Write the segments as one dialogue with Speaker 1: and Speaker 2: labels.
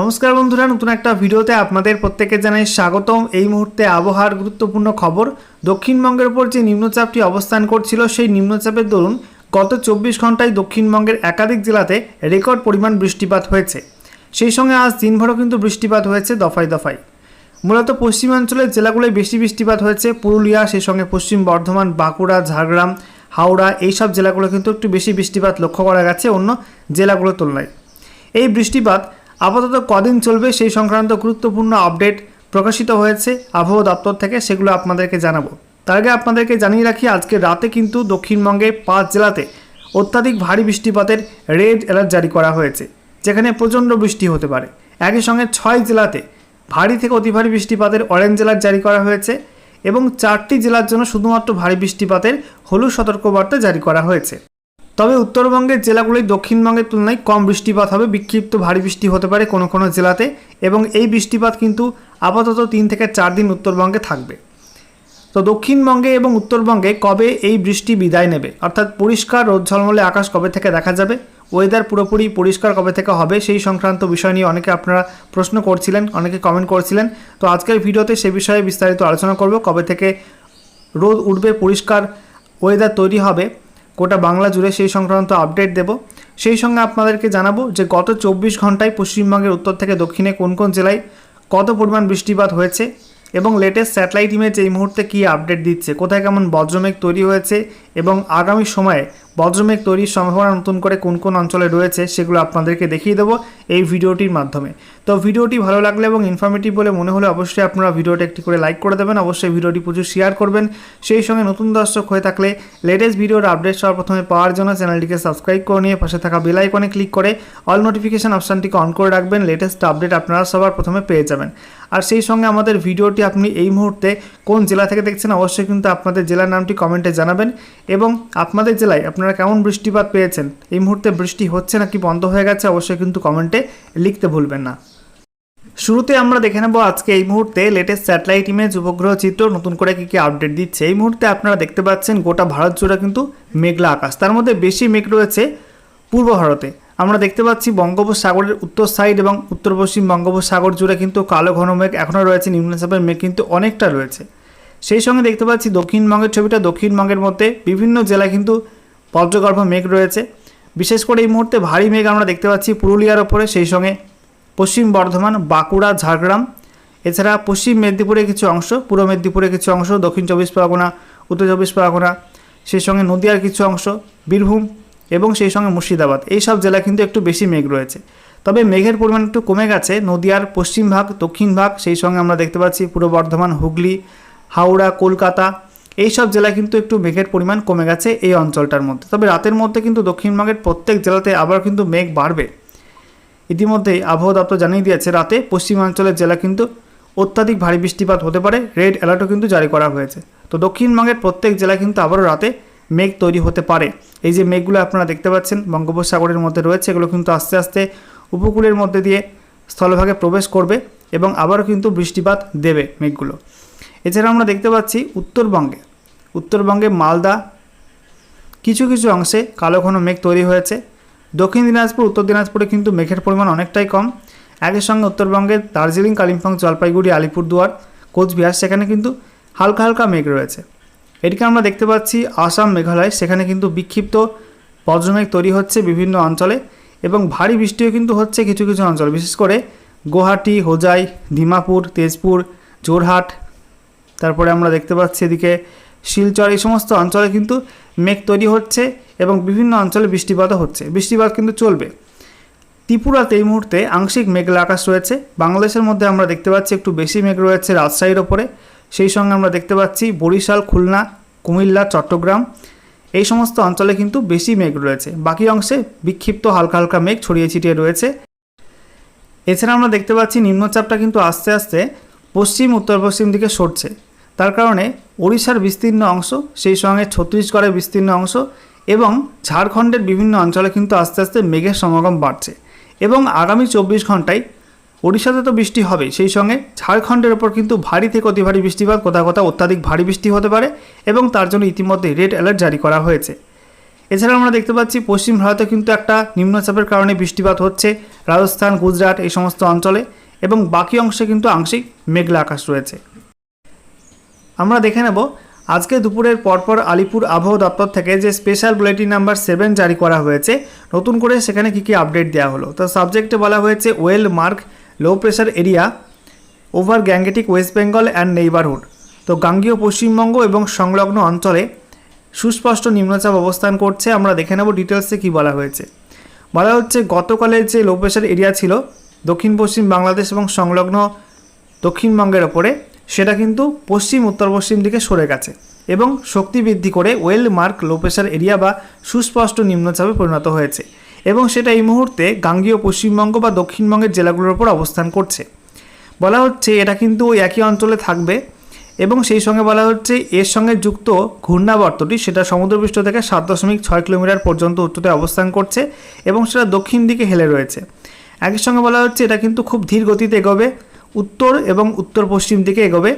Speaker 1: নমস্কার বন্ধুরা, নতুন একটা ভিডিওতে আপনাদের প্রত্যেকে জানাই স্বাগতম। এই মুহূর্তে আবহাওয়ার গুরুত্বপূর্ণ খবর, দক্ষিণবঙ্গের উপর যে নিম্নচাপটি অবস্থান করছিল, সেই নিম্নচাপের দরুন গত চব্বিশ ঘন্টায় দক্ষিণবঙ্গের একাধিক জেলাতে রেকর্ড পরিমাণ বৃষ্টিপাত হয়েছে। সেই সঙ্গে আজ দিনভরও কিন্তু বৃষ্টিপাত হয়েছে দফায় দফায়। মূলত পশ্চিমাঞ্চলের জেলাগুলোয় বেশি বৃষ্টিপাত হয়েছে, পুরুলিয়া সেই সঙ্গে পশ্চিম বর্ধমান, বাঁকুড়া, ঝাড়গ্রাম, হাওড়া, এইসব জেলাগুলো কিন্তু একটু বেশি বৃষ্টিপাত লক্ষ্য করা গেছে অন্য জেলাগুলোর তুলনায়। এই বৃষ্টিপাত আপাতত কদিন চলবে সেই সংক্রান্ত গুরুত্বপূর্ণ আপডেট প্রকাশিত হয়েছে আবহাওয়া দপ্তর থেকে, সেগুলো আপনাদেরকে জানাব। তার আগে আপনাদেরকে জানিয়ে রাখি, আজকে রাতে কিন্তু দক্ষিণবঙ্গে পাঁচ জেলাতে অত্যাধিক ভারী বৃষ্টিপাতের রেড অ্যালার্ট জারি করা হয়েছে, যেখানে প্রচণ্ড বৃষ্টি হতে পারে। একই সঙ্গে ছয় জেলাতে ভারী থেকে অতি ভারী বৃষ্টিপাতের অরেঞ্জ অ্যালার্ট জারি করা হয়েছে এবং চারটি জেলার জন্য শুধুমাত্র ভারী বৃষ্টিপাতের হলুদ সতর্কবার্তা জারি করা হয়েছে। তবে উত্তরবঙ্গের জেলাগুলি দক্ষিণবঙ্গের তুলনায় কম বৃষ্টিপাত হবে। বিক্ষিপ্ত ভারী বৃষ্টি হতে পারে কোনো কোনো জেলাতে এবং এই বৃষ্টিপাত কিন্তু আপাতত তিন থেকে চার দিন উত্তরবঙ্গে থাকবে। তো দক্ষিণবঙ্গে এবং উত্তরবঙ্গে কবে এই বৃষ্টি বিদায় নেবে? অর্থাৎ পরিষ্কার রোদ ঝলমলে আকাশ কবে থেকে দেখা যাবে? ওয়েদার পুরোপুরি পরিষ্কার কবে থেকে হবে? সেই সংক্রান্ত বিষয় নিয়ে অনেকে আপনারা প্রশ্ন করছিলেন, অনেকে কমেন্ট করছিলেন। তো আজকের ভিডিওতে সে বিষয়ে বিস্তারিত আলোচনা করব। কবে থেকে রোদ উঠবে, পরিষ্কার ওয়েদার তৈরি হবে? গোটা বাংলা জুড়ে সেই সংক্রান্ত আপডেট দেব। সেই সঙ্গে আপনাদেরকে জানাব যে গত চব্বিশ ঘন্টায় পশ্চিমবঙ্গের উত্তর থেকে দক্ষিণে কোন কোন জেলায় কত পরিমাণ বৃষ্টিপাত হয়েছে এবং লেটেস্ট স্যাটেলাইট ইমেজ এই মুহূর্তে কী আপডেট দিচ্ছে? কোথায় কেমন বজ্রমেঘ তৈরি হয়েছে এবং আগামী সময়ে বজ্রমেঘ তৈরির সম্ভাবনা নতুন করে কোন কোন অঞ্চলে রয়েছে সেগুলো আপনাদেরকে দেখিয়ে দেবো এই ভিডিওটির মাধ্যমে। তো ভিডিওটি ভালো লাগলে এবং ইনফরমেটিভ বলে মনে হলে অবশ্যই আপনারা ভিডিওটা একটি করে লাইক করে দেবেন, অবশ্যই ভিডিওটি প্রচুর শেয়ার করবেন। সেই সঙ্গে নতুন দর্শক হয়ে থাকলে লেটেস্ট ভিডিওর আপডেট সবার প্রথমে পাওয়ার জন্য চ্যানেলটিকে সাবস্ক্রাইব করে নিয়ে পাশে থাকা বেল আইকনে ক্লিক করে অল নোটিফিকেশান অপশানটিকে অন করে রাখবেন লেটেস্ট আপডেট আপনারা সবার প্রথমে পেয়ে যাবেন। আর সেই সঙ্গে আমাদের ভিডিওটি আপনি এই মুহূর্তে কোন জেলা থেকে দেখছেন, অবশ্যই কিন্তু আপনাদের জেলার নামটি কমেন্টে জানাবেন এবং আপনাদের জেলায় আপনারা কেমন বৃষ্টিপাত পেয়েছেন? এই মুহূর্তে বৃষ্টি হচ্ছে নাকি বন্ধ হয়ে গেছে? অবশ্যই কিন্তু কমেন্টে লিখতে ভুলবেন না। শুরুতে আমরা দেখে নেব আজকে এই মুহূর্তে লেটেস্ট স্যাটেলাইট ইমেজ উপগ্রহ, চিত্র, নতুন করে কী কী আপডেট দিচ্ছে। এই মুহূর্তে আপনারা দেখতে পাচ্ছেন গোটা ভারত জুড়ে কিন্তু মেঘলা আকাশ। তার মধ্যে বেশি মেঘ রয়েছে পূর্ব ভারতে। আমরা দেখতে পাচ্ছি বঙ্গোপসাগরের উত্তর সাইড এবং উত্তর পশ্চিম বঙ্গোপসাগর জুড়ে কিন্তু কালো ঘন মেঘ এখনও রয়েছে। নিম্নচাপের মেঘ কিন্তু অনেকটা রয়েছে। সেই সঙ্গে দেখতে পাচ্ছি দক্ষিণবঙ্গের ছবিটা। দক্ষিণবঙ্গের মধ্যে বিভিন্ন জেলায় কিন্তু বজ্রগর্ভ মেঘ রয়েছে। বিশেষ করে এই মুহূর্তে ভারী মেঘ আমরা দেখতে পাচ্ছি পুরুলিয়ার ওপরে, সেই সঙ্গে পশ্চিম বর্ধমান, বাঁকুড়া, ঝাড়গ্রাম। এছাড়া পশ্চিম মেদিনীপুরের কিছু অংশ, পূর্ব মেদিনীপুরের কিছু অংশ, দক্ষিণ চব্বিশ পরগনা, উত্তর চব্বিশ পরগনা, সেই সঙ্গে নদিয়ার কিছু অংশ, বীরভূম এবং সেই সঙ্গে মুর্শিদাবাদ। এই সব জেলা কিন্তু একটু বেশি মেঘ রয়েছে। তবে মেঘের পরিমাণ একটু কমে গেছে। নদিয়ার পশ্চিম ভাগ, দক্ষিণ ভাগ, সেই সঙ্গে আমরা দেখতে পাচ্ছি পূর্ব বর্ধমান, হুগলি, হাওড়া, কলকাতা এই সব জেলায় কিন্তু একটু মেঘের পরিমাণ কমে গেছে এই অঞ্চলটার মধ্যে। তবে রাতের মধ্যে কিন্তু দক্ষিণবঙ্গের প্রত্যেক জেলাতে আবার কিন্তু মেঘ বাড়বে। ইতিমধ্যেই আবহাওয়া দপ্তর জানিয়ে দিয়েছে, রাতে পশ্চিমাঞ্চলের জেলা কিন্তু অত্যাধিক ভারী বৃষ্টিপাত হতে পারে। রেড অ্যালার্টও কিন্তু জারি করা হয়েছে। তো দক্ষিণবঙ্গের প্রত্যেক জেলায় কিন্তু আবারও রাতে মেঘ তৈরি হতে পারে। এই যে মেঘগুলো আপনারা দেখতে পাচ্ছেন, বঙ্গোপসাগরের মধ্যে রয়েছে, এগুলো কিন্তু আস্তে আস্তে উপকূলের মধ্যে দিয়ে স্থলভাগে প্রবেশ করবে এবং আবারও কিন্তু বৃষ্টিপাত দেবে মেঘগুলো। এছাড়া আমরা দেখতে পাচ্ছি উত্তরবঙ্গে উত্তরবঙ্গে মালদা কিছু কিছু অংশে কালো ঘন মেঘ তৈরি হয়েছে। দক্ষিণ দিনাজপুর, উত্তর দিনাজপুরে কিন্তু মেঘের পরিমাণ অনেকটাই কম। একই সঙ্গে উত্তরবঙ্গের দার্জিলিং, কালিম্পং, জলপাইগুড়ি, আলিপুরদুয়ার, কোচবিহার সেখানে কিন্তু হালকা হালকা মেঘ রয়েছে। এটিকে আমরা দেখতে পাচ্ছি আসাম মেঘালয়, সেখানে কিন্তু বিক্ষিপ্ত বজ্রমেঘ তৈরি হচ্ছে বিভিন্ন অঞ্চলে এবং ভারী বৃষ্টিও কিন্তু হচ্ছে কিছু কিছু অঞ্চল। বিশেষ করে গুয়াহাটি, হোজাই, ডিমাপুর, তেজপুর জোরহাট তারপরে আমরা দেখতে পাচ্ছি এদিকে শিলচর, এই সমস্ত অঞ্চলে কিন্তু মেঘ তৈরি হচ্ছে এবং বিভিন্ন অঞ্চলে বৃষ্টিপাতও হচ্ছে। বৃষ্টিপাত কিন্তু চলবে। ত্রিপুরাতে এই মুহূর্তে আংশিক মেঘলা আকাশ রয়েছে। বাংলাদেশের মধ্যে আমরা দেখতে পাচ্ছি একটু বেশি মেঘ রয়েছে রাজশাহীর ওপরে। সেই সঙ্গে আমরা দেখতে পাচ্ছি বরিশাল, খুলনা, কুমিল্লা, চট্টগ্রাম, এই সমস্ত অঞ্চলে কিন্তু বেশি মেঘ রয়েছে। বাকি অংশে বিক্ষিপ্ত হালকা হালকা মেঘ ছড়িয়ে ছিটিয়ে রয়েছে। এছাড়া আমরা দেখতে পাচ্ছি নিম্নচাপটা কিন্তু আস্তে আস্তে পশ্চিম উত্তর পশ্চিম দিকে সরছে। তার কারণে ওড়িশার বিস্তীর্ণ অংশ, সেই সঙ্গে ছত্তিশগড়ের বিস্তীর্ণ অংশ এবং ঝাড়খণ্ডের বিভিন্ন অঞ্চলে কিন্তু আস্তে আস্তে মেঘের সমাগম বাড়ছে। এবং আগামী চব্বিশ ঘন্টায় ওড়িশাতে তো বৃষ্টি হবে, সেই সঙ্গে ঝাড়খণ্ডের ওপর কিন্তু ভারী থেকে অতি ভারী বৃষ্টিপাত, কোথাও কোথাও অত্যাধিক ভারী বৃষ্টি হতে পারে এবং তার জন্য ইতিমধ্যে রেড অ্যালার্ট জারি করা হয়েছে। এছাড়া আমরা দেখতে পাচ্ছি পশ্চিম ভারতে কিন্তু একটা নিম্নচাপের কারণে বৃষ্টিপাত হচ্ছে, রাজস্থান, গুজরাট এই সমস্ত অঞ্চলে এবং বাকি অংশে কিন্তু আংশিক মেঘলা আকাশ রয়েছে। আমরা দেখে নেব। আজকে দুপুরের পরপর আলিপুর আবহাওয়া দপ্তর থেকে যে স্পেশাল বুলেটিন নাম্বার সেভেন জারি করা হয়েছে, নতুন করে সেখানে কী কী আপডেট দেওয়া হলো? তো সাবজেক্টে বলা হয়েছে well marked low pressure area over Gangetic West Bengal and neighbourhood তো গাঙ্গীয় পশ্চিমবঙ্গ এবং সংলগ্ন অঞ্চলে সুস্পষ্ট নিম্নচাপ অবস্থান করছে। আমরা দেখে নেব ডিটেলসে কী বলা হয়েছে। বলা হচ্ছে গতকালের যে লো প্রেশার এরিয়া ছিল, দক্ষিণ পশ্চিম বাংলাদেশ এবং সংলগ্ন দক্ষিণবঙ্গের ওপরে সেটা কিন্তু পশ্চিম, উত্তর, পশ্চিম দিকে সরে গেছে এবং শক্তি বৃদ্ধি করে well marked low pressure area বা সুস্পষ্ট নিম্নচাপে পরিণত হয়েছে এবং সেটা এই মুহূর্তে গাঙ্গীয় পশ্চিমবঙ্গ বা দক্ষিণবঙ্গের জেলাগুলোর ওপর অবস্থান করছে। বলা হচ্ছে এটা কিন্তু ওই একই অঞ্চলে থাকবে এবং সেই সঙ্গে বলা হচ্ছে এর সঙ্গে যুক্ত ঘূর্ণাবর্তটি সেটা সমুদ্রপৃষ্ঠ থেকে সাত দশমিক ছয় কিলোমিটার পর্যন্ত উচ্চতায় অবস্থান করছে এবং সেটা দক্ষিণ দিকে হেলে রয়েছে। একই সঙ্গে বলা হচ্ছে এটা কিন্তু খুব ধীর গতিতে এগোবে উত্তর এবং উত্তর পশ্চিম দিকে এগোবে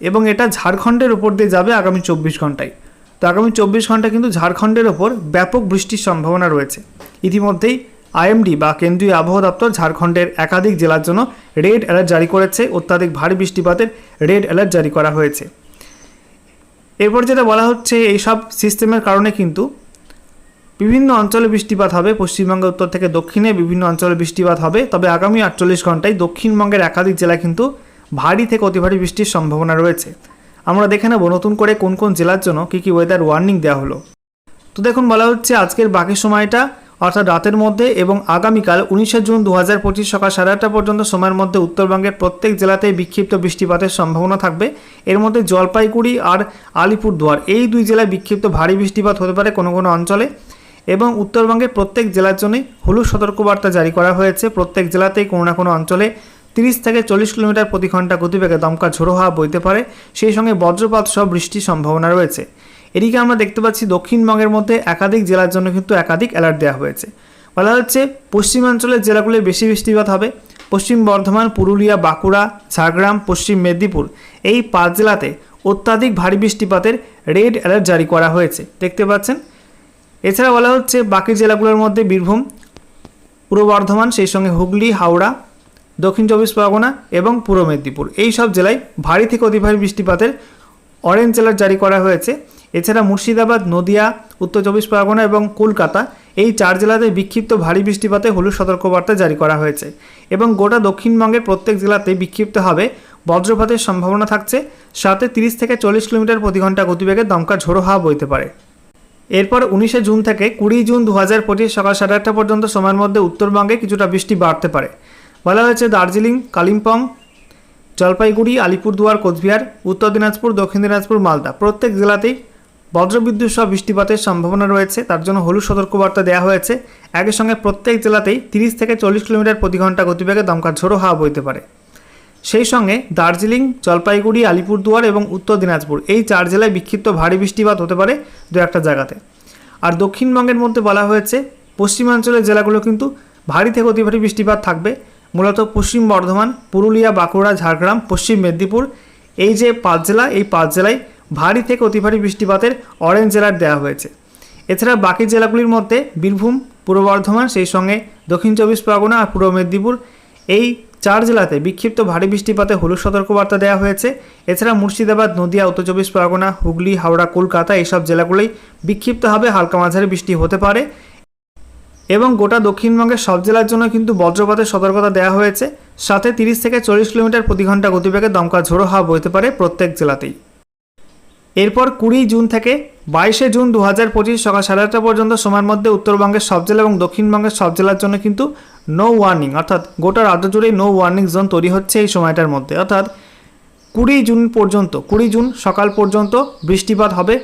Speaker 1: এবং এটা ঝাড়খণ্ডের ওপর দিয়ে যাবে আগামী চব্বিশ ঘন্টায়। তো আগামী চব্বিশ ঘণ্টা কিন্তু ঝাড়খণ্ডের ওপর ব্যাপক বৃষ্টির সম্ভাবনা রয়েছে। ইতিমধ্যেই আইএমডি বা কেন্দ্রীয় আবহাওয়া দপ্তর ঝাড়খণ্ডের একাধিক জেলার জন্য রেড অ্যালার্ট জারি করেছে। অত্যাধিক ভারী বৃষ্টিপাতের রেড অ্যালার্ট জারি করা হয়েছে। এরপর যেটা বলা হচ্ছে, এইসব সিস্টেমের কারণে কিন্তু বিভিন্ন অঞ্চলে বৃষ্টিপাত হবে পশ্চিমবঙ্গের উত্তর থেকে দক্ষিণে বিভিন্ন অঞ্চলে বৃষ্টিপাত হবে, তবে আগামী আটচল্লিশ ঘন্টায় দক্ষিণবঙ্গের একাধিক জেলায় কিন্তু ভারী থেকে অতি ভারী বৃষ্টির সম্ভাবনা রয়েছে। আমরা দেখে নেব নতুন করে কোন কোন জেলার জন্য কী কী ওয়েদার ওয়ার্নিং দেওয়া হলো। তো দেখুন, বলা হচ্ছে আজকের বাকি সময়টা, অর্থাৎ রাতের মধ্যে এবং আগামীকাল উনিশে জুন দু হাজার পঁচিশ সকাল সাড়ে আটটা পর্যন্ত সময়ের মধ্যে উত্তরবঙ্গের প্রত্যেক জেলাতেই বিক্ষিপ্ত বৃষ্টিপাতের সম্ভাবনা থাকবে। এর মধ্যে জলপাইগুড়ি আর আলিপুরদুয়ার, এই দুই জেলায় বিক্ষিপ্ত ভারী বৃষ্টিপাত হতে পারে কোনো কোনো অঞ্চলে। এবং উত্তরবঙ্গের প্রত্যেক জেলার জন্যই হলুদ সতর্কবার্তা জারি করা হয়েছে। প্রত্যেক জেলাতেই কোনো না কোনো অঞ্চলে তিরিশ থেকে চল্লিশ কিলোমিটার প্রতি ঘণ্টা গতিবেগে দমকা ঝোড়ো হাওয়া বইতে পারে। সেই সঙ্গে বজ্রপাত সহ বৃষ্টির সম্ভাবনা রয়েছে। এদিকে আমরা দেখতে পাচ্ছি দক্ষিণবঙ্গের মধ্যে একাধিক জেলার জন্য কিন্তু একাধিক অ্যালার্ট দেওয়া হয়েছে। বলা হচ্ছে পশ্চিমাঞ্চলের জেলাগুলোয় বেশি বৃষ্টিপাত হবে। পশ্চিম বর্ধমান, পুরুলিয়া, বাঁকুড়া, ঝাড়গ্রাম, পশ্চিম মেদিনীপুর এই পাঁচ জেলাতে অত্যাধিক ভারী বৃষ্টিপাতের রেড অ্যালার্ট জারি করা হয়েছে। দেখতে পাচ্ছেন এছাড়া বলা হচ্ছে বাকি জেলাগুলোর মধ্যে বীরভূম, পূর্ব বর্ধমান, সেই সঙ্গে হুগলি, হাওড়া, দক্ষিণ চব্বিশ পরগনা এবং পূর্ব মেদিনীপুর। এই সব জেলায় ভারী থেকে অতি ভারী বৃষ্টিপাতের অরেঞ্জ অ্যালার্ট জারি করা হয়েছে। এছাড়া মুর্শিদাবাদ, নদিয়া, উত্তর চব্বিশ পরগনা এবং কলকাতা এই চার জেলাতে বিক্ষিপ্ত ভারী বৃষ্টিপাতে হলুদ সতর্কবার্তা জারি করা হয়েছে এবং গোটা দক্ষিণবঙ্গের প্রত্যেক জেলাতে বিক্ষিপ্ত হবে বজ্রপাতের সম্ভাবনা থাকছে। সাথে তিরিশ থেকে চল্লিশ কিলোমিটার প্রতি ঘণ্টা গতিবেগে দমকা ঝোড়ো হাওয়া বইতে পারে। এরপর উনিশে জুন থেকে কুড়ি জুন দু হাজার পঁচিশ সকাল সাড়ে আটটা পর্যন্ত সময়ের মধ্যে উত্তরবঙ্গে কিছুটা বৃষ্টি বাড়তে পারে। বলা হয়েছে দার্জিলিং, কালিম্পং, জলপাইগুড়ি, আলিপুরদুয়ার, কোচবিহার, উত্তর দিনাজপুর, দক্ষিণ দিনাজপুর, মালদা প্রত্যেক জেলাতেই বজ্রবিদ্যুৎ সহ বৃষ্টিপাতের সম্ভাবনা রয়েছে। তার জন্য হলুদ সতর্কবার্তা দেওয়া হয়েছে। একই সঙ্গে প্রত্যেক জেলাতেই তিরিশ থেকে চল্লিশ কিলোমিটার প্রতি ঘণ্টা গতিবেগে দমকা ঝোড়ো হাওয়া বইতে পারে। সেই সঙ্গে দার্জিলিং, জলপাইগুড়ি, আলিপুরদুয়ার এবং উত্তর দিনাজপুর। এই চার জেলায় বিক্ষিপ্ত ভারী বৃষ্টিপাত হতে পারে দু একটা জায়গাতে। আর দক্ষিণবঙ্গের মধ্যে বলা হয়েছে, পশ্চিমাঞ্চলের জেলাগুলো কিন্তু ভারী থেকে অতি ভারী বৃষ্টিপাত থাকবে। মূলত পশ্চিম বর্ধমান, পুরুলিয়া, বাঁকুড়া, ঝাড়গ্রাম, পশ্চিম মেদিনীপুর। এই যে পাঁচ জেলা, এই পাঁচ জেলায় ভারী থেকে অতি ভারী বৃষ্টিপাতের অরেঞ্জ জেলার দেওয়া হয়েছে। এছাড়া বাকি জেলাগুলির মধ্যে বীরভূম, পূর্ব বর্ধমান, সেই সঙ্গে দক্ষিণ চব্বিশ পরগনা আর পূর্ব মেদিনীপুর। এই চার জেলাতে বিক্ষিপ্ত ভারী বৃষ্টিপাতে হলুদ সতর্কবার্তা দেওয়া হয়েছে। এছাড়া মুর্শিদাবাদ, নদিয়া, উত্তর চব্বিশ পরগনা, হুগলি, হাওড়া, কলকাতা এইসব জেলাগুলোই বিক্ষিপ্তভাবে হালকা মাঝারি বৃষ্টি হতে পারে। এবং গোটা দক্ষিণবঙ্গের সব জেলার জন্য কিন্তু বজ্রপাতের সতর্কতা দেওয়া হয়েছে। সাথে তিরিশ থেকে চল্লিশ কিলোমিটার প্রতি ঘণ্টা গতিবেগে দমকা ঝোড়ো হাওয়া বইতে পারে প্রত্যেক জেলাতেই। এরপর কুড়ি জুন থেকে বাইশে জুন দু হাজার পঁচিশ সকাল সাড়ে আটটা পর্যন্ত সময়ের মধ্যে উত্তরবঙ্গের সব জেলা এবং দক্ষিণবঙ্গের সব জেলার জন্য কিন্তু নো ওয়ার্নিং অর্থাৎ গোটা রাজ্য জুড়েই নো ওয়ার্নিং জোন তৈরি হচ্ছে এই সময়টার মধ্যে। অর্থাৎ কুড়ি জুন পর্যন্ত, কুড়ি জুন সকাল পর্যন্ত বৃষ্টিপাত হবে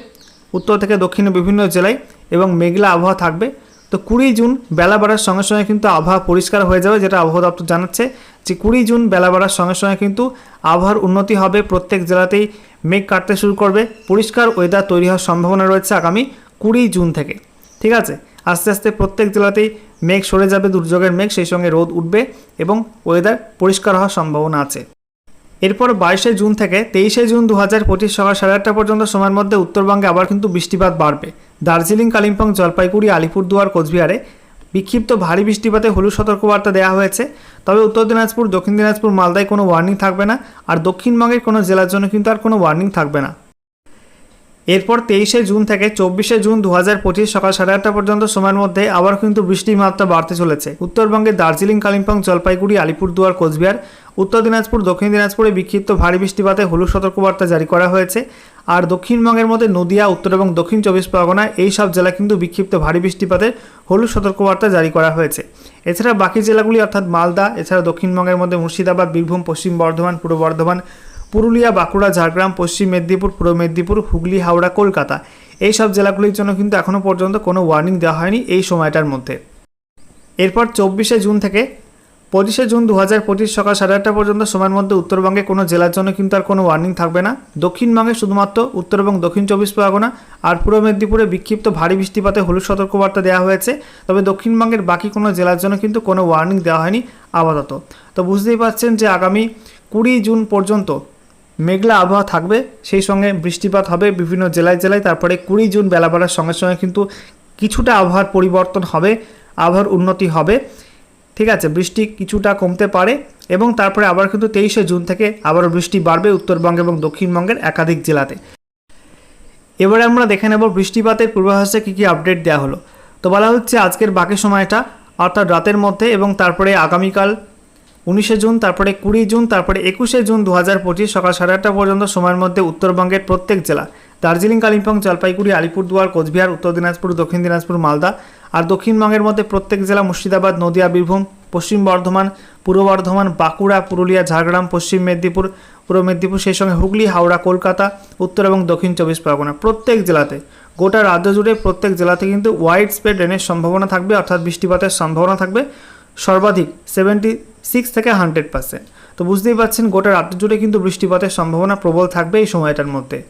Speaker 1: উত্তর থেকে দক্ষিণে বিভিন্ন জেলায় এবং মেঘলা আবহাওয়া থাকবে। তো কুড়ি জুন বেলা বাড়ার সঙ্গে সঙ্গে কিন্তু আবহাওয়া পরিষ্কার হয়ে যাবে, যেটা আবহাওয়া দপ্তর জানাচ্ছে যে কুড়ি জুন বেলা বাড়ার সঙ্গে সঙ্গে কিন্তু আবহাওয়ার উন্নতি হবে, প্রত্যেক জেলাতেই মেঘ কাটতে শুরু করবে। পরিষ্কার ওয়েদার তৈরি হওয়ার সম্ভাবনা রয়েছে আগামী কুড়ি জুন থেকে। ঠিক আছে? আস্তে আস্তে প্রত্যেক জেলাতেই মেঘ সরে যাবে, দুর্যোগের মেঘ, সেই সঙ্গে রোদ উঠবে এবং ওয়েদার পরিষ্কার হওয়ার সম্ভাবনা আছে। এরপর বাইশে জুন থেকে তেইশে জুন দু হাজার পঁচিশ সকাল সাড়ে আটটা পর্যন্ত সময়ের মধ্যে উত্তরবঙ্গে আবার কিন্তু বৃষ্টিপাত বাড়বে। দার্জিলিং, কালিম্পং, জলপাইগুড়ি, আলিপুরদুয়ার, কোচবিহারে বিক্ষিপ্ত ভারী বৃষ্টিপাতে হলুদ সতর্কবার্তা দেওয়া হয়েছে। তবে উত্তর দিনাজপুর, দক্ষিণ দিনাজপুর, মালদায় কোনো ওয়ার্নিং থাকবে না। আর দক্ষিণবঙ্গের কোনো জেলার জন্য কিন্তু আর কোনো ওয়ার্নিং থাকবে না। এরপর তেইশে জুন থেকে চব্বিশে জুন দু হাজার পঁচিশ সকাল সাড়ে আটটা পর্যন্ত সময়ের মধ্যে আবার কিন্তু বৃষ্টির মাত্রা বাড়তে চলেছে। উত্তরবঙ্গের দার্জিলিং, কালিম্পং, জলপাইগুড়ি, আলিপুরদুয়ার, কোচবিহার, উত্তর দিনাজপুর, দক্ষিণ দিনাজপুরে বিক্ষিপ্ত ভারী বৃষ্টিপাতে হলুদ সতর্কবার্তা জারি করা হয়েছে। আর দক্ষিণবঙ্গের মধ্যে নদিয়া, উত্তর এবং দক্ষিণ চব্বিশ পরগনা এই সব জেলা কিন্তু বিক্ষিপ্ত ভারী বৃষ্টিপাতে হলুদ সতর্কবার্তা জারি করা হয়েছে। এছাড়া বাকি জেলাগুলি অর্থাৎ মালদা, এছাড়া দক্ষিণবঙ্গের মধ্যে মুর্শিদাবাদ, বীরভূম, পশ্চিম বর্ধমান, পূর্ব বর্ধমান পুরুলিয়া, বাঁকুড়া, ঝাড়গ্রাম, পশ্চিম মেদিনীপুর, পূর্ব মেদিনীপুর, হুগলি, হাওড়া, কলকাতা এই সব জেলাগুলির জন্য কিন্তু এখনও পর্যন্ত কোনো ওয়ার্নিং দেওয়া হয়নি এই সময়টার মধ্যে। এরপর চব্বিশে জুন থেকে পঁচিশে জুন দু হাজার পঁচিশ সকাল সাড়ে আটটা পর্যন্ত সময়ের মধ্যে উত্তরবঙ্গে কোনো জেলার জন্য কিন্তু আর কোনো ওয়ার্নিং থাকবে না। দক্ষিণবঙ্গে শুধুমাত্র উত্তর এবং দক্ষিণ চব্বিশ পরগনা আর পূর্ব মেদিনীপুরে বিক্ষিপ্ত ভারী বৃষ্টিপাতে হলুদ সতর্কবার্তা দেওয়া হয়েছে। তবে দক্ষিণবঙ্গের বাকি কোনো জেলার জন্য কিন্তু কোনো ওয়ার্নিং দেওয়া হয়নি আপাতত। তো বুঝতেই পারছেন যে আগামী কুড়ি জুন পর্যন্ত মেঘলা আবহাওয়া থাকবে, সেই সঙ্গে বৃষ্টিপাত হবে বিভিন্ন জেলায় জেলায়, তারপরে কুড়ি জুন বেলা বাড়ার সঙ্গে সঙ্গে কিন্তু কিছুটা আবহাওয়ার পরিবর্তন হবে, আবহাওয়ার উন্নতি হবে। ঠিক আছে, বৃষ্টি কিছুটা কমতে পারে এবং তারপরে আবার কিন্তু তেইশে জুন থেকে আবারও বৃষ্টি বাড়বে উত্তরবঙ্গ এবং দক্ষিণবঙ্গের একাধিক জেলাতে। এবারে আমরা দেখে নেব বৃষ্টিপাতের পূর্বাভাসে কী কী আপডেট দেওয়া হলো। তো বলা হচ্ছে আজকের বাকি সময়টা, অর্থাৎ রাতের মধ্যে এবং তারপরে আগামীকাল উনিশে জুন, তারপরে কুড়ি জুন, তারপরে একুশে জুন দু হাজার পঁচিশ সকাল সাড়ে আটটা পর্যন্ত সময়ের মধ্যে উত্তরবঙ্গের প্রত্যেক জেলা। দার্জিলিং, কালিম্পং, জলপাইগুড়ি, আলিপুরদুয়ার, কোচবিহার, উত্তর দিনাজপুর, দক্ষিণ দিনাজপুর, মালদা আর দক্ষিণবঙ্গের মধ্যে প্রত্যেক জেলা মুর্শিদাবাদ, নদিয়া, বীরভূম, পশ্চিম বর্ধমান, পূর্ব বর্ধমান, বাঁকুড়া, পুরুলিয়া, ঝাড়গ্রাম, পশ্চিম মেদিনীপুর, পূর্ব মেদিনীপুর, সেই সঙ্গে হুগলি, হাওড়া, কলকাতা, উত্তর এবং দক্ষিণ চব্বিশ পরগনা। প্রত্যেক জেলাতে, গোটা রাজ্য জুড়ে প্রত্যেক জেলাতে কিন্তু ওয়াইড স্প্রেড রেনের সম্ভাবনা থাকবে, অর্থাৎ বৃষ্টিপাতের সম্ভাবনা থাকবে। সর্বাধিক সেভেন্টি সিক্স থেকে হান্ড্রেড পার্সেন্ট তো বুঝতেই পারছেন, গোটা রাজ্য জুড়ে কিন্তু বৃষ্টিপাতের সম্ভাবনা প্রবল থাকবে এই সময়টার মধ্যে।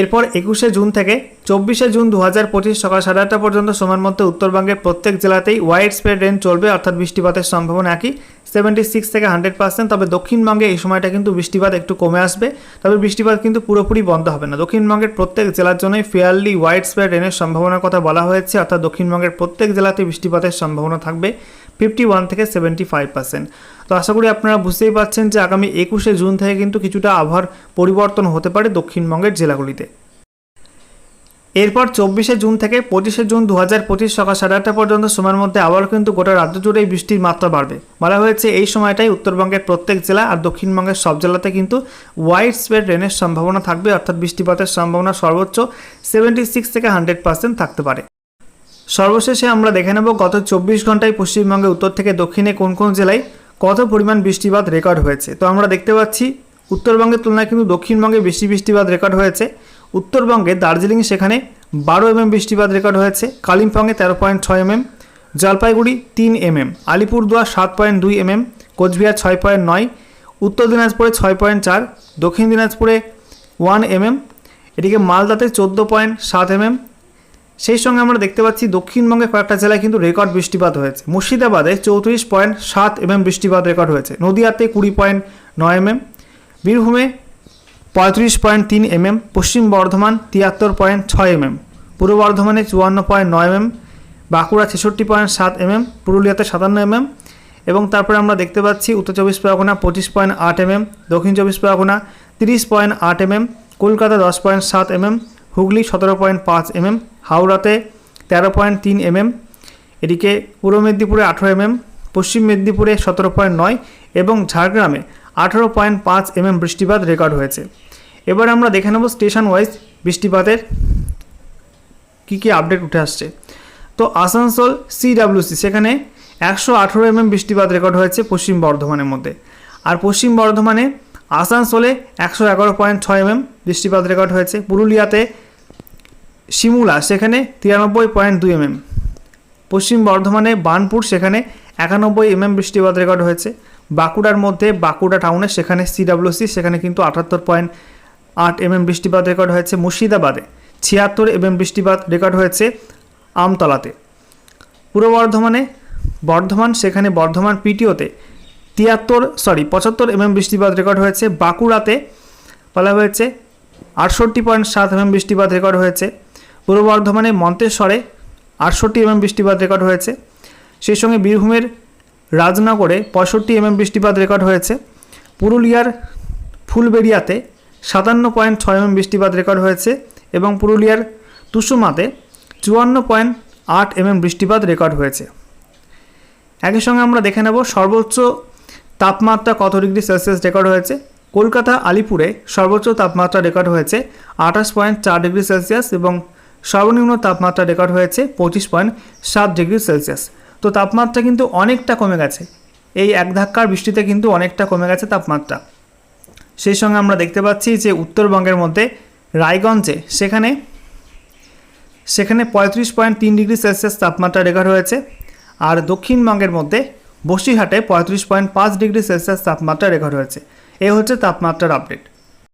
Speaker 1: এরপর একুশে জুন থেকে চব্বিশে জুন দু হাজার পঁচিশ সকাল সাড়ে আটটা পর্যন্ত সময়ের মধ্যে উত্তরবঙ্গের প্রত্যেক জেলাতেই ওয়াইড স্প্রেড রেন চলবে, অর্থাৎ বৃষ্টিপাতের সম্ভাবনা একই। সেভেন্টি সিক্স থেকে হান্ড্রেড পার্সেন্ট তবে দক্ষিণবঙ্গে এই সময়টা কিন্তু বৃষ্টিপাত একটু কমে আসবে। তবে বৃষ্টিপাত কিন্তু পুরোপুরি বন্ধ হবে না। দক্ষিণবঙ্গের প্রত্যেক জেলার জন্যই ফেয়ারলি ওয়াইড স্প্রেড রেনের সম্ভাবনার কথা বলা হয়েছে, অর্থাৎ দক্ষিণবঙ্গের প্রত্যেক জেলাতে বৃষ্টিপাতের সম্ভাবনা থাকবে। ফিফটি ওয়ান থেকে সেভেন্টি ফাইভ পার্সেন্ট তো আশা করি আপনারা বুঝতেই পারছেন যে আগামী একুশে জুন থেকে কিন্তু কিছুটা আবহাওয়ার পরিবর্তন হতে পারে দক্ষিণবঙ্গের জেলাগুলিতে। এরপর চব্বিশে জুন থেকে পঁচিশে জুন দু হাজার পঁচিশ সকাল সাড়ে আটটা পর্যন্ত সময়ের মধ্যে আবার কিন্তু গোটা রাজ্য জুড়েই বৃষ্টির মাত্রা বাড়বে। বলা হয়েছে এই সময়টাই উত্তরবঙ্গের প্রত্যেক জেলা আর দক্ষিণবঙ্গের সব জেলাতে কিন্তু ওয়াইড স্প্রেড রেনের সম্ভাবনা থাকবে, অর্থাৎ বৃষ্টিপাতের সম্ভাবনা সর্বোচ্চ সেভেন্টি সিক্স থেকে হান্ড্রেড পার্সেন্ট থাকতে পারে। সর্বশেষে আমরা দেখে নেব গত চব্বিশ ঘন্টায় পশ্চিমবঙ্গে উত্তর থেকে দক্ষিণে কোন কোন জেলায় কত পরিমাণ বৃষ্টিপাত রেকর্ড হয়েছে। তো আমরা দেখতে পাচ্ছি, উত্তরবঙ্গের তুলনায় কিন্তু দক্ষিণবঙ্গে বেশি বৃষ্টিপাত রেকর্ড হয়েছে। উত্তরবঙ্গে দার্জিলিং সেখানে বারো এমএম বৃষ্টিপাত রেকর্ড হয়েছে, কালিম্পংয়ে তেরো পয়েন্ট ছয় এমএম জলপাইগুড়ি তিন এমএম আলিপুরদুয়ার সাত পয়েন্ট দুই এমএম কোচবিহার ছয় পয়েন্ট নয়, উত্তর দিনাজপুরে ছয় পয়েন্ট চার, দক্ষিণ দিনাজপুরে ওয়ান এমএম এদিকে মালদাতে চোদ্দ পয়েন্ট সাত এমএম সেই সঙ্গে আমরা দেখতে পাচ্ছি দক্ষিণবঙ্গে কয়েকটা জেলায় কিন্তু রেকর্ড বৃষ্টিপাত হয়েছে। মুর্শিদাবাদে চৌত্রিশ পয়েন্ট সাত এমএম বৃষ্টিপাত রেকর্ড হয়েছে। নদিয়াতে কুড়ি পয়েন্ট নয় এমএম বীরভূমে পঁয়ত্রিশ পয়েন্ট তিন এমএম পশ্চিম বর্ধমান তিয়াত্তর পয়েন্ট ছয় এমএম পূর্ব বর্ধমানে চুয়ান্ন পয়েন্ট নয় এমএম বাঁকুড়া ছেষট্টি পয়েন্ট সাত এমএম পুরুলিয়াতে সাতান্ন এমএম এবং তারপরে আমরা দেখতে পাচ্ছি উত্তর চব্বিশ পরগনা পঁচিশ পয়েন্ট আট এমএম দক্ষিণ চব্বিশ পরগনা তিরিশ পয়েন্ট আট এমএম কলকাতা দশ পয়েন্ট সাত এমএম হুগলি সতেরো পয়েন্ট পাঁচ এমএম হাওড়াতে তেরো পয়েন্ট তিন এমএম, এদিকে পূর্ব মেদিনীপুরে আঠেরো এমএম, পশ্চিম মেদিনীপুরে সতেরো পয়েন্ট নয় এবং ঝাড়গ্রামে আঠেরো পয়েন্ট পাঁচ এমএম বৃষ্টিপাত রেকর্ড হয়েছে। এবার আমরা দেখে নেব স্টেশন ওয়াইজ বৃষ্টিপাতের কী কী আপডেট উঠে আসছে। তো আসানসোল সিডাব্লিউসি সেখানে একশো আঠেরো এমএম বৃষ্টিপাত রেকর্ড হয়েছে পশ্চিম বর্ধমানের মধ্যে। আর পশ্চিম বর্ধমানে আসানসোলে একশো এগারো পয়েন্ট ছয় এমএম বৃষ্টিপাত রেকর্ড হয়েছে। পুরুলিয়াতে শিমুলা, সেখানে তিরানব্বই পয়েন্ট দুই এমএম। পশ্চিম বর্ধমানে বানপুর সেখানে একানব্বই এমএম বৃষ্টিপাত রেকর্ড হয়েছে। বাঁকুড়ার মধ্যে, বাঁকুড়া টাউনে, সেখানে সিডাব্লিউসি সেখানে কিন্তু আটাত্তর পয়েন্ট আট এমএম বৃষ্টিপাত রেকর্ড হয়েছে মুর্শিদাবাদে। ছিয়াত্তর এমএম বৃষ্টিপাত রেকর্ড হয়েছে আমতলাতে। পূর্ব বর্ধমানে, বর্ধমান, সেখানে বর্ধমান পিটিওতে তিয়াত্তর সরি পঁচাত্তর এমএম বৃষ্টিপাত রেকর্ড হয়েছে। বাঁকুড়াতে বলা হয়েছে আটষট্টি পয়েন্ট সাত এমএম বৃষ্টিপাত রেকর্ড হয়েছে। পূর্ব বর্ধমানে মন্তেশ্বরে আটষট্টি এমএম বৃষ্টিপাত রেকর্ড হয়েছে। সেই সঙ্গে বীরভূমের রাজনগরে পঁয়ষট্টি এমএম বৃষ্টিপাত রেকর্ড হয়েছে। পুরুলিয়ার ফুলবেড়িয়াতে সাতান্ন পয়েন্ট ছয় এমএম বৃষ্টিপাত রেকর্ড হয়েছে এবং পুরুলিয়ার তুসুমাতে চুয়ান্ন পয়েন্ট আট এমএম বৃষ্টিপাত রেকর্ড হয়েছে। একই সঙ্গে আমরা দেখে নেব সর্বোচ্চ তাপমাত্রা কত ডিগ্রি সেলসিয়াস রেকর্ড হয়েছে। কলকাতা, আলিপুরে সর্বোচ্চ তাপমাত্রা রেকর্ড হয়েছে আঠাশ পয়েন্ট চার ডিগ্রি সেলসিয়াস এবং সর্বনিম্ন তাপমাত্রা রেকর্ড হয়েছে পঁচিশ পয়েন্ট সাত ডিগ্রি সেলসিয়াস। তো তাপমাত্রা কিন্তু অনেকটা কমে গেছে। এই এক ধাক্কার বৃষ্টিতে কিন্তু অনেকটা কমে গেছে তাপমাত্রা। সেই সঙ্গে আমরা দেখতে পাচ্ছি যে উত্তরবঙ্গের মধ্যে রায়গঞ্জে সেখানে সেখানে পঁয়ত্রিশ পয়েন্ট তিন ডিগ্রি সেলসিয়াস তাপমাত্রা রেকর্ড হয়েছে। আর দক্ষিণবঙ্গের মধ্যে বসিরহাটে পঁয়ত্রিশ পয়েন্ট পাঁচ ডিগ্রি সেলসিয়াস তাপমাত্রা রেকর্ড হয়েছে। এ হচ্ছে তাপমাত্রার আপডেট।